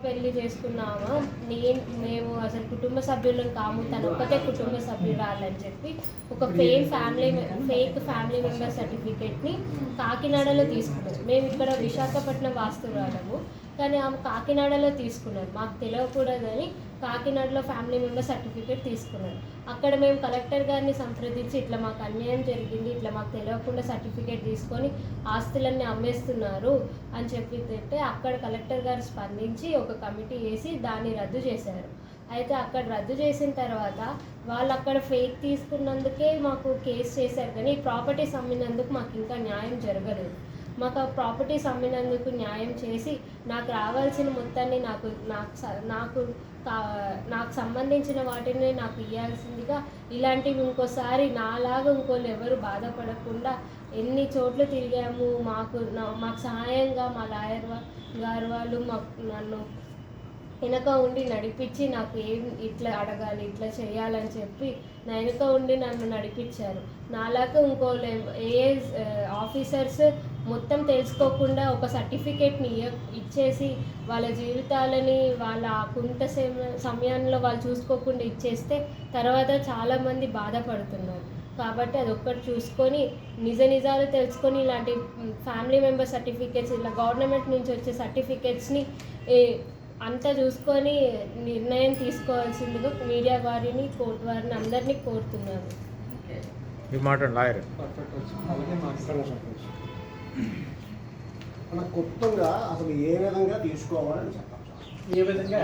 పెళ్ళి చేసుకున్నామా? నేను మేము అసలు కుటుంబ సభ్యులను కాము తను ఒక్కతే కుటుంబ సభ్యురాలని చెప్పి ఒక fake family fake family member సర్టిఫికేట్ని కాకినాడలో తీసుకున్నారు. మేము ఇక్కడ విశాఖపట్నం వాస్తురాలము. కానీ ఆమె కాకినాడలో తీసుకున్నారు. మాకు తెలియకూడదని కాకినాడలో ఫ్యామిలీ మెంబర్ సర్టిఫికేట్ తీసుకున్నారు. అక్కడ మేము కలెక్టర్ గారిని సంప్రదించి ఇట్లా మాకు అన్యాయం జరిగింది ఇట్లా మాకు తెలియకుండా సర్టిఫికేట్ తీసుకొని ఆస్తులన్నీ అమ్మేస్తున్నారు అని చెప్పి అక్కడ కలెక్టర్ గారు స్పందించి ఒక కమిటీ వేసి దాన్ని రద్దు చేశారు. అయితే అక్కడ రద్దు చేసిన తర్వాత వాళ్ళు అక్కడ ఫేక్ తీసుకున్నందుకే మాకు కేసు చేశారు. కానీ ప్రాపర్టీస్ అమ్మినందుకు మాకు ఇంకా న్యాయం జరగలేదు. మాకు ఆ ప్రాపర్టీస్ అమ్మినందుకు న్యాయం చేసి నాకు రావాల్సిన మొత్తాన్ని నాకు నాకు స- నాకు నాకు సంబంధించిన వాటిని నాకు ఇవ్వాల్సిందిగా ఇలాంటివి ఇంకోసారి నాలాగా ఇంకోళ్ళు ఎవరు బాధపడకుండా ఎన్ని చోట్ల తిరిగాము మాకు మాకు సహాయంగా మా లాయర్ గారు వాళ్ళు మాకు నన్ను వెనక ఉండి నడిపించి నాకు ఏం ఇట్లా అడగాలి ఇట్లా చేయాలని చెప్పి నా వెనక ఉండి నన్ను నడిపించారు. నాలాగా ఇంకో ఏ ఆఫీసర్స్ మొత్తం తెలుసుకోకుండా ఒక సర్టిఫికేట్ని ఇచ్చేసి వాళ్ళ జీవితాలని వాళ్ళ కొంత సమయంలో వాళ్ళు చూసుకోకుండా ఇచ్చేస్తే తర్వాత చాలామంది బాధపడుతున్నారు. కాబట్టి అది ఒక్కటి చూసుకొని నిజ నిజాలు తెలుసుకొని ఇలాంటి ఫ్యామిలీ మెంబర్ సర్టిఫికేట్స్ ఇలా గవర్నమెంట్ నుంచి వచ్చే సర్టిఫికేట్స్ని అంతా చూసుకొని నిర్ణయం తీసుకోవాల్సిందిగా మీడియా వారిని కోర్టు వారిని అందరినీ కోరుతున్నాను. మన క్లుప్తంగా అసలు ఏ విధంగా తీసుకోవాలని చెప్పాలి? ఏ విధంగా